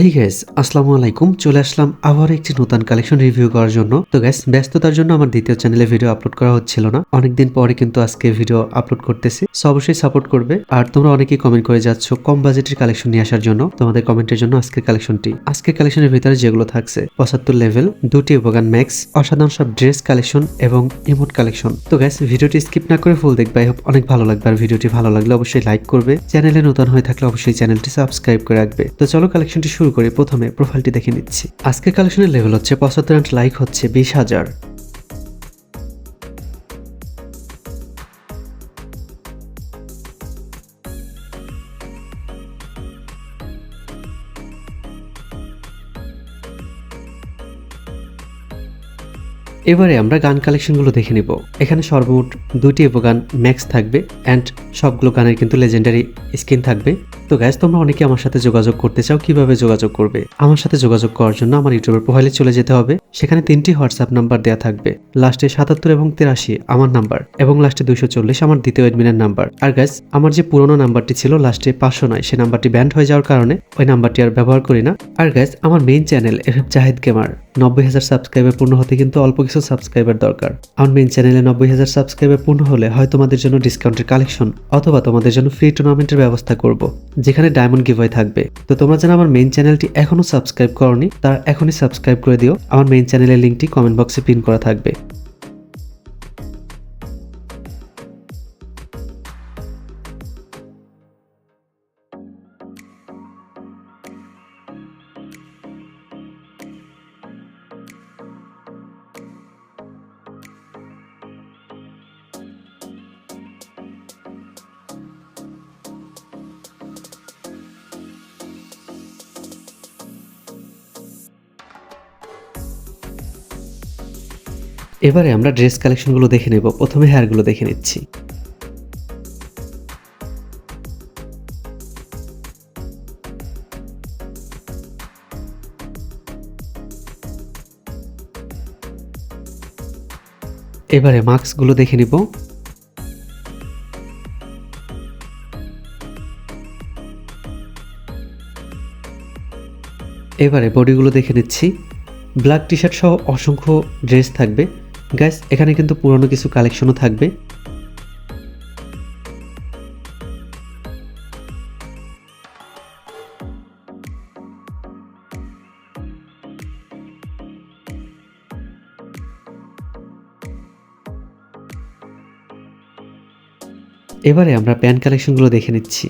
এই গ্যাস আসসালামু আলাইকুম। চলে আসলাম আবার একটি নতুন কালেকশন রিভিউ করার জন্য। তো গ্যাস ব্যস্ততার জন্য আমার দ্বিতীয় চ্যানেলে ভিডিও আপলোড করা হচ্ছিল না। অনেকদিন পরে কিন্তু আজকে ভিডিও আপলোড করতেছি। সো অবশ্যই সাপোর্ট করবে। আর তোমরা অনেকেই কমেন্ট করে যাচ্ছ কম বাজেটের কালেকশন নিয়ে আসার জন্য। তোমাদের কমেন্টের জন্য আজকের কালেকশনটি আজকের কালেকশনের ভিতরে যেগুলো থাকছে, পঁচাত্তর লেভেল দুটি উপগান ম্যাক্স অসাধারণ সব ড্রেস কালেকশন এবং ইমোট কালেকশন তো গ্যাস ভিডিওটি স্কিপ না করে ফুল দেখবে। আই হোপ অনেক ভালো লাগবে। আর ভিডিওটি ভালো লাগলে অবশ্যই লাইক করবে। চ্যানেলে নতুন হয়ে থাকলে অবশ্যই চ্যানেলটি সাবস্ক্রাইব করে রাখবে। তো চলো কালেকশনটি শুরু করি প্রথমে প্রোফাইলটি দেখে নিচ্ছি। আজকের কালেকশনের লেভেল হচ্ছে পঁচাত্তর লাইক হচ্ছে বিশ হাজার। এবারে আমরা গান কালেকশনগুলো দেখে নিব। এখানে সর্বমোট দুটি গান ম্যাক্স থাকবে অ্যান্ড সবগুলো গানের কিন্তু লেজেন্ডারি স্কিন থাকবে। তো গ্যাস তোমরা অনেকে আমার সাথে যোগাযোগ করতে চাও, কীভাবে যোগাযোগ করবে? আমার সাথে যোগাযোগ করার জন্য আমার ইউটিউবের প্রোফাইলে চলে যেতে হবে। সেখানে তিনটি হোয়াটসঅ্যাপ নাম্বার দেওয়া থাকবে। লাস্টে সাতাত্তর এবং তেরাশি আমার নাম্বার এবং লাস্টে দুইশো চল্লিশ আমার দ্বিতীয় এডমিনের নাম্বার। আর গ্যাস আমার যে পুরোনো নাম্বারটি ছিল, লাস্টে পাঁচশো নয়, সে নাম্বারটি ব্যান্ড হয়ে যাওয়ার কারণে ওই নাম্বারটি আর ব্যবহার করি না। আর গ্যাস আমার main channel F F Zahid gamer নব্বই হাজার সাবস্ক্রাইবার পূর্ণ হতে কিন্তু অল্প কিছু সাবস্ক্রাইবার দরকার। আমার মেইন চ্যানেলে নব্বই হাজার সাবস্ক্রাইবার পূর্ণ হলে হয় তোমাদের জন্য ডিসকাউন্টের কালেকশন অথবা তোমাদের জন্য ফ্রি টুর্নামেন্টের ব্যবস্থা করব, যেখানে ডায়মন্ড গিভওয়ে থাকবে। তো তোমরা যেন আমার মেইন চ্যানেলটি এখনও সাবস্ক্রাইব করনি, তারা এখনই সাবস্ক্রাইব করে দিও। আমার মেইন চ্যানেলের লিঙ্কটি কমেন্ট বক্সে পিন করা থাকবে। এবারে আমরা ড্রেস কালেকশনগুলো দেখে নেব। প্রথমে হেয়ারগুলো দেখে নিচ্ছি। এবারে মাস্কগুলো দেখে নিব। এবারে বডিগুলো দেখে নিচ্ছি। ব্ল্যাক টি শার্ট সহ অসংখ্য ড্রেস থাকবে। গ্যাস এখানে কিন্তু পুরনো কিছু কালেকশনও থাকবে। এবারে আমরা প্যান কালেকশনগুলো দেখে নিচ্ছি।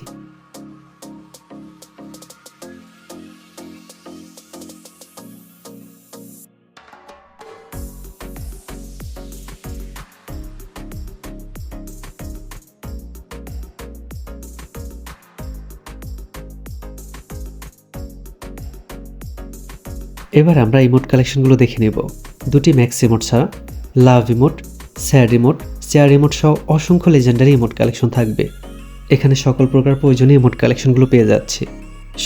এবার আমরা ইমোট কালেকশনগুলো দেখে নেব। দুটি ম্যাক্স ইমোট ছাড়া love emote sir emote chair emote সহ অসংখ্য লেজেন্ডারি ইমোট কালেকশন থাকবে। এখানে সকল প্রকার প্রয়োজনীয় ইমোট কালেকশনগুলো পেয়ে যাচ্ছি।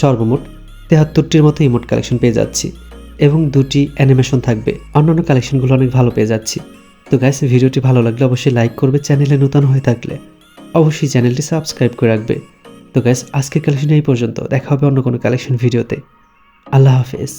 সর্বমোট তেহাত্তরটির মতো ইমোট কালেকশন পেয়ে যাচ্ছি এবং দুটি অ্যানিমেশন থাকবে। অন্যান্য কালেকশনগুলো অনেক ভালো পেয়ে যাচ্ছি। তো গাইস ভিডিওটি ভালো লাগলে অবশ্যই লাইক করবে চ্যানেলে নতুন হয়ে থাকলে। অবশ্যই চ্যানেলটি সাবস্ক্রাইব করে রাখবে। তো গ্যাস আজকের কালেকশন এই পর্যন্ত। দেখা হবে অন্য কোনো কালেকশন ভিডিওতে আল্লাহ হাফেজ।